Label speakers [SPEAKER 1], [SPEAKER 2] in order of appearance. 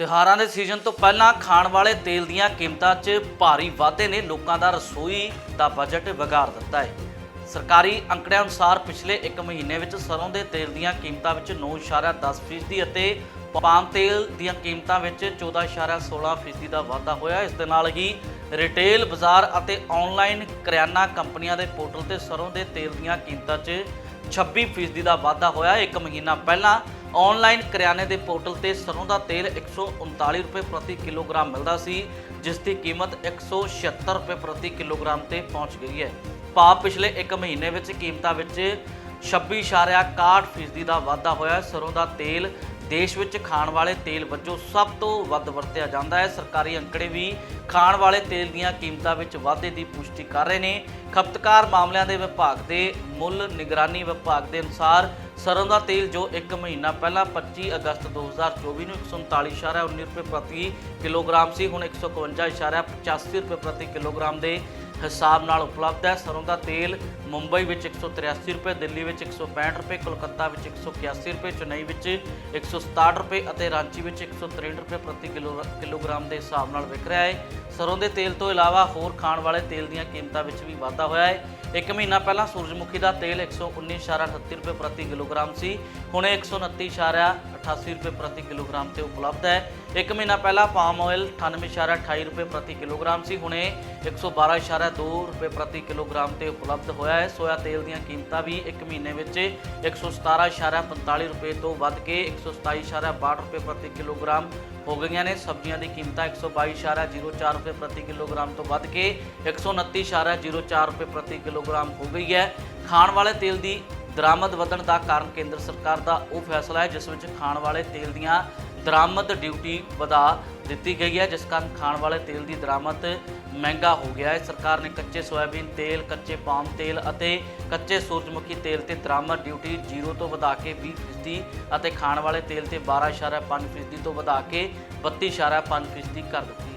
[SPEAKER 1] ਤਿਉਹਾਰਾਂ ਦੇ ਸੀਜ਼ਨ ਤੋਂ ਪਹਿਲਾਂ ਖਾਣ ਵਾਲੇ ਤੇਲ ਦੀਆਂ ਕੀਮਤਾਂ 'ਚ ਭਾਰੀ ਵਾਧੇ ਨੇ ਲੋਕਾਂ ਦਾ ਰਸੋਈ ਦਾ ਬਜਟ ਵਿਗਾੜ ਦਿੱਤਾ ਹੈ। ਸਰਕਾਰੀ ਅੰਕੜਿਆਂ ਅਨੁਸਾਰ ਪਿਛਲੇ 1 ਮਹੀਨੇ ਵਿੱਚ ਸਰੋਂ ਦੇ ਤੇਲ ਦੀਆਂ ਕੀਮਤਾਂ ਵਿੱਚ 9.10% ਅਤੇ ਪਾਮ ਤੇਲ ਦੀਆਂ ਕੀਮਤਾਂ ਵਿੱਚ 14.16% ਦਾ ਵਾਧਾ ਹੋਇਆ। ਇਸ ਦੇ ਨਾਲ ਹੀ ਰਿਟੇਲ ਬਾਜ਼ਾਰ ਅਤੇ ਆਨਲਾਈਨ ਕਰਿਆਨਾ ਕੰਪਨੀਆਂ ਦੇ ਪੋਰਟਲ ਤੇ ਸਰੋਂ ਦੇ ਤੇਲ ਦੀਆਂ ਕੀਮਤਾਂ 'ਚ 26% ਦਾ ਵਾਧਾ ਹੋਇਆ। ਇੱਕ ਮਹੀਨਾ ਪਹਿਲਾਂ ਆਨਲਾਈਨ ਕਰਿਆਨੇ ਦੇ ਪੋਰਟਲ ਤੇ ਸਰੋਂ ਦਾ ਤੇਲ 139 ਰੁਪਏ ਪ੍ਰਤੀ ਕਿਲੋਗ੍ਰਾਮ ਮਿਲਦਾ ਸੀ, ਜਿਸ ਦੀ ਕੀਮਤ 176 ਰੁਪਏ ਪ੍ਰਤੀ ਕਿਲੋਗ੍ਰਾਮ ਤੇ ਪਹੁੰਚ ਗਈ ਹੈ। ਭਾਵ ਪਿਛਲੇ 1 ਮਹੀਨੇ ਵਿੱਚ ਕੀਮਤਾਂ ਵਿੱਚ 26.61% ਦਾ ਵਾਧਾ ਹੋਇਆ ਹੈ। ਸਰੋਂ ਦਾ ਤੇਲ ਦੇਸ਼ ਵਿੱਚ ਖਾਣ ਵਾਲੇ ਤੇਲ ਵਜੋਂ ਸਭ ਤੋਂ ਵੱਧ ਵਰਤਿਆ ਜਾਂਦਾ ਹੈ। ਸਰਕਾਰੀ ਅੰਕੜੇ ਵੀ ਖਾਣ ਵਾਲੇ ਤੇਲ ਦੀਆਂ ਕੀਮਤਾਂ ਵਿੱਚ ਵਾਧੇ ਦੀ ਪੁਸ਼ਟੀ ਕਰ ਰਹੇ ਨੇ। ਖਪਤਕਾਰ ਮਾਮਲਿਆਂ ਦੇ ਵਿਭਾਗ ਦੇ ਮੁੱਲ ਨਿਗਰਾਨੀ ਵਿਭਾਗ ਦੇ ਅਨੁਸਾਰ ਸਰੋਂ ਦਾ ਤੇਲ ਜੋ 1 ਮਹੀਨਾ ਪਹਿਲਾਂ 25 ਅਗਸਤ 2024 ਨੂੰ 139.19 ਰੁਪਏ ਪ੍ਰਤੀ ਕਿਲੋਗ੍ਰਾਮ ਸੀ, ਹੁਣ 151.85 ਰੁਪਏ ਪ੍ਰਤੀ ਕਿਲੋਗ੍ਰਾਮ ਦੇ ਹਿਸਾਬ ਨਾਲ ਉਪਲਬਧ ਹੈ। ਸਰੋਂ ਦਾ ਤੇਲ ਮੁੰਬਈ ਵਿੱਚ 183 ਰੁਪਏ, ਦਿੱਲੀ ਵਿੱਚ 165 ਰੁਪਏ, ਕੋਲਕਾਤਾ ਵਿੱਚ 181 ਰੁਪਏ, ਚੇਨਈ ਵਿੱਚ 167 ਰੁਪਏ ਅਤੇ ਰਾਂਚੀ ਵਿੱਚ 163 ਰੁਪਏ ਪ੍ਰਤੀ ਕਿਲੋ ਕਿਲੋਗ੍ਰਾਮ ਦੇ ਹਿਸਾਬ ਨਾਲ ਵਿਕ ਰਿਹਾ ਹੈ। ਸਰੋਂ ਦੇ ਤੇਲ ਤੋਂ ਇਲਾਵਾ ਹੋਰ ਖਾਣ ਵਾਲੇ ਤੇਲ ਦੀਆਂ ਕੀਮਤਾਂ ਵਿੱਚ ਵੀ ਵਾਧਾ ਹੋਇਆ ਹੈ। ਇੱਕ ਮਹੀਨਾ ਪਹਿਲਾਂ ਸੂਰਜਮੁਖੀ ਦਾ ਤੇਲ 119.38 ਰੁਪਏ ਪ੍ਰਤੀ ਕਿਲੋਗ੍ਰਾਮ ਸੀ। ਹੁਣ ਇਹ 129.88 ਰੁਪਏ ਪ੍ਰਤੀ ਕਿਲੋਗ੍ਰਾਮ ਤੇ ਉਪਲਬਧ ਹੈ। ਇੱਕ ਮਹੀਨਾ ਪਹਿਲਾਂ ਪਾਮ ਆਇਲ 98.28 ਰੁਪਏ ਪ੍ਰਤੀ ਕਿਲੋਗ੍ਰਾਮ ਸੀ। ਹੁਣ ਇਹ 112.2 ਰੁਪਏ ਪ੍ਰਤੀ ਕਿਲੋਗ੍ਰਾਮ ਤੇ ਉਪਲਬਧ ਹੋਇਆ ਹੈ। ਸੋਇਆ ਤੇਲ ਦੀਆਂ ਕੀਮਤਾਂ ਵੀ ਇੱਕ ਮਹੀਨੇ ਵਿੱਚ 117.45 ਰੁਪਏ ਤੋਂ ਵੱਧ ਕੇ 127.62 ਰੁਪਏ ਪ੍ਰਤੀ ਕਿਲੋਗ੍ਰਾਮ ਹੋ ਗਈਆਂ ਨੇ। ਸਬਜ਼ੀਆਂ ਦੀ ਕੀਮਤਾਂ 122.04 ਰੁਪਏ ਪ੍ਰਤੀ ਕਿਲੋਗ੍ਰਾਮ ਤੋਂ ਵੱਧ ਕੇ 129.04 ਰੁਪਏ ਪ੍ਰਤੀ ਕਿਲੋ ਕਿਲੋਗ੍ਰਾਮ ਹੋ ਗਈ ਹੈ। ਖਾਣ ਵਾਲੇ ਤੇਲ ਦੀ ਦਰਾਮਦ ਵਧਣ ਦਾ ਕਾਰਨ ਕੇਂਦਰ ਸਰਕਾਰ ਦਾ ਉਹ ਫੈਸਲਾ ਹੈ, ਜਿਸ ਵਿੱਚ ਖਾਣ ਵਾਲੇ ਤੇਲ ਦੀਆਂ ਦਰਾਮਦ ਡਿਊਟੀ ਵਧਾ ਦਿੱਤੀ ਗਈ ਹੈ, ਜਿਸ ਕਾਰਨ ਖਾਣ ਵਾਲੇ ਤੇਲ ਦੀ ਦਰਾਮਦ ਮਹਿੰਗਾ ਹੋ ਗਿਆ ਹੈ। ਸਰਕਾਰ ਨੇ ਕੱਚੇ ਸੋਇਆਬੀਨ ਤੇਲ, ਕੱਚੇ ਪਾਮ ਤੇਲ ਅਤੇ ਕੱਚੇ ਸੂਰਜਮੁਖੀ ਤੇਲ ਤੇ ਦਰਾਮਦ ਡਿਊਟੀ 0 ਤੋਂ ਵਧਾ ਕੇ 20% ਅਤੇ ਖਾਣ ਵਾਲੇ ਤੇਲ ਤੇ 12.5% ਤੋਂ ਵਧਾ ਕੇ 32.5% ਕਰ ਦਿੱਤੀ ਹੈ।